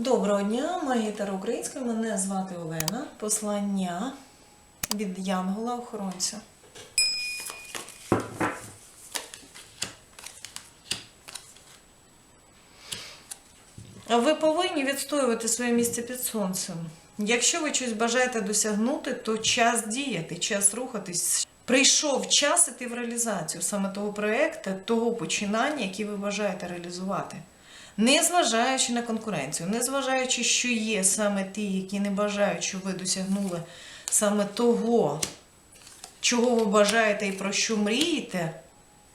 Доброго дня, магія Таро Українська. Мене звати Олена. Послання від Янгола Охоронця. Ви повинні відстоювати своє місце під сонцем. Якщо ви щось бажаєте досягнути, то час діяти, час рухатись. Прийшов час іти в реалізацію саме того проєкту, того починання, яке ви бажаєте реалізувати. Незважаючи на конкуренцію, незважаючи, що є саме ті, які не бажають, щоб ви досягнули саме того, чого ви бажаєте і про що мрієте,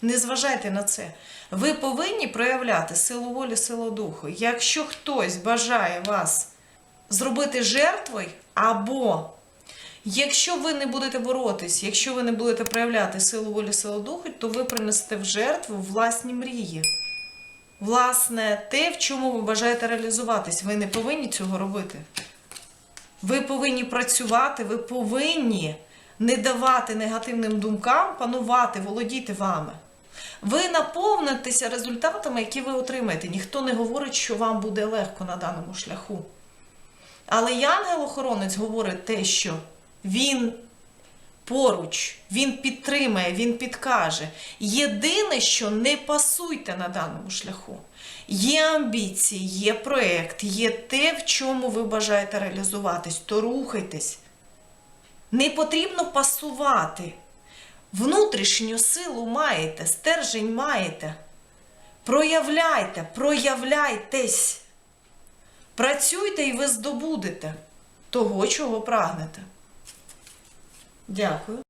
не зважайте на це. Ви повинні проявляти силу волі, силу духу. Якщо хтось бажає вас зробити жертвою, або якщо ви не будете боротись, якщо ви не будете проявляти силу волі, силу духу, то ви принесете в жертву власні мрії. Власне, те, в чому ви бажаєте реалізуватись, ви не повинні цього робити. Ви повинні працювати, ви повинні не давати негативним думкам панувати, володіти вами. Ви наповнитеся результатами, які ви отримаєте. Ніхто не говорить, що вам буде легко на даному шляху. Але янгел-охоронець говорить те, що він поруч, він підтримає, він підкаже. Єдине, що не пасуйте на даному шляху. Є амбіції, є проєкт, є те, в чому ви бажаєте реалізуватись, то рухайтесь. Не потрібно пасувати. Внутрішню силу маєте, стержень маєте. Проявляйте, проявляйтесь. Працюйте і ви здобудете того, чого прагнете. Дякую.